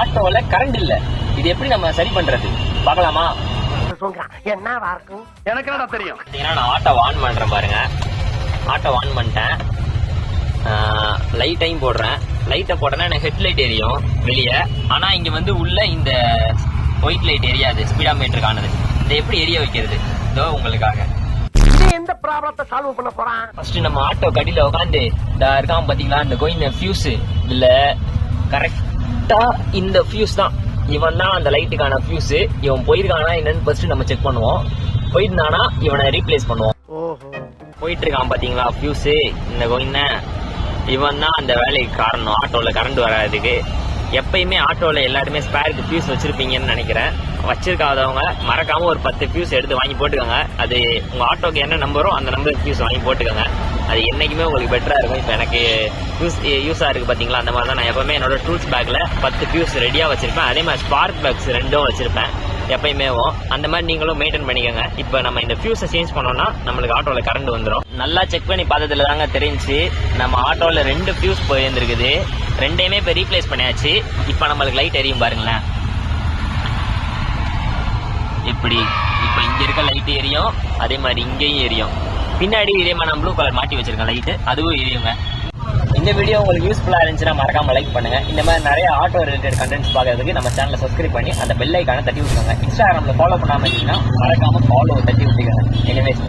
ஆட்டோல கரண்ட் இல்ல. இது எப்படி நம்ம சரி பண்றது? பார்க்கலாமா? என்னவா இருக்கும் எனக்கு என்னடா தெரியும்? நான் ஆட்டோ ஆன் பண்றேன் பாருங்க. ஆட்டோ ஆன் பண்ணிட்டேன். லைட்டையும் போடுறேன். லைட்டை போட்டேன்னா எனக்கு ஹெட்லைட் எரியும் வெளியே. ஆனா இங்க வந்து உள்ள இந்த ஒயிட் லைட் எரியாது. ஸ்பீடா மீட்டர் காணுது. இதை எப்படி எரிய வைக்கிறது? இதோ உங்களுக்காக. இது எந்த ப்ராப்ளத்தை சால்வ் பண்ண போறான்? ஃபர்ஸ்ட் நம்ம ஆட்டோ கடியில உட்காந்து இந்த இருக்கான் பாத்தீங்களா? இந்த கோயின் ஃபியூஸ் இதுல கரெக்டா இந்த ஃபியூஸ் தான். இவன் தான் அந்த லைட்டுக்கான ஃபியூஸ் இவன் போயிருக்கானா என்னன்னு ஃபர்ஸ்ட் நம்ம செக் பண்ணுவோம். போயிருந்தானா இவனை ரீப்ளேஸ் பண்ணுவோம். போயிட்டு இருக்கான் பாத்தீங்களா ஃபியூஸ் இந்த கோயின்ன இவன் தான் அந்த வேலைக்கு காரணம். ஆட்டோல கரண்ட் வராதுக்கு. எப்பயுமே ஆட்டோல எல்லாருமே ஸ்பேருக்கு ஃபியூஸ் வச்சிருப்பீங்கன்னு நினைக்கிறேன். வச்சிருக்காதவங்க மறக்காம ஒரு பத்து ஃபியூஸ் எடுத்து வாங்கி போட்டுக்கோங்க. அது உங்க ஆட்டோக்கு என்ன நம்பரோ அந்த நம்பர் ஃபியூஸ் வாங்கி போட்டுக்கோங்க. அது என்றைக்குமே உங்களுக்கு பெட்டராக இருக்கும். இப்போ எனக்கு யூஸ் யூஸாக இருக்குது பார்த்தீங்களா அந்த மாதிரி தான் நான் எப்பவுமே என்னோட டூல்ஸ் பேக்கில் பத்து ஃபியூஸ் ரெடியாக வச்சுருப்பேன். அதே மாதிரி ஸ்பார்க் பேக்ஸ் ரெண்டும் வச்சுருப்பேன். எப்பயுமேவும் அந்த மாதிரி நீங்களும் மெயின்டைன் பண்ணிக்கோங்க. இப்போ நம்ம இந்த ஃபியூஸை சேஞ்ச் பண்ணோம்னா நம்மளுக்கு ஆட்டோவில் கரண்ட் வந்துடும் நல்லா செக் பண்ணி பார்த்ததுல தாங்க தெரிஞ்சு நம்ம ஆட்டோவில் ரெண்டு ஃபியூஸ் போயிருந்துருக்குது. ரெண்டையுமே இப்போ ரீப்ளேஸ் பண்ணியாச்சு. இப்போ நம்மளுக்கு லைட் எரியும் பாருங்களேன். இப்படி இப்போ இங்கே இருக்க லைட் எரியும். அதே மாதிரி இங்கேயும் எரியும். பின்னாடி இதே மாதிரி நான் ப்ளூ கலர் மாட்டி வச்சிருக்கேன் லைட்டு அதுவும் இதுவுங்க இந்த வீடியோ உங்களுக்கு யூஸ்ஃபுல்லாக இருந்துச்சுன்னா மறக்காம லைக் பண்ணுங்க. இந்த மாதிரி நிறைய ஆட்டோ ரிலேட்டட் கண்டென்ட்ஸ் பார்க்கறதுக்கு நம்ம சேனலை சப்ஸ்கிரைப் பண்ணி அந்த பெல் ஐக்கான தட்டி விட்டுருங்க இன்ஸ்டாகிராமில் ஃபாலோ பண்ணாமல் இருந்தீங்கன்னா மறக்காம ஃபாலோ தட்டி விட்டுக்கோங்க. எனவே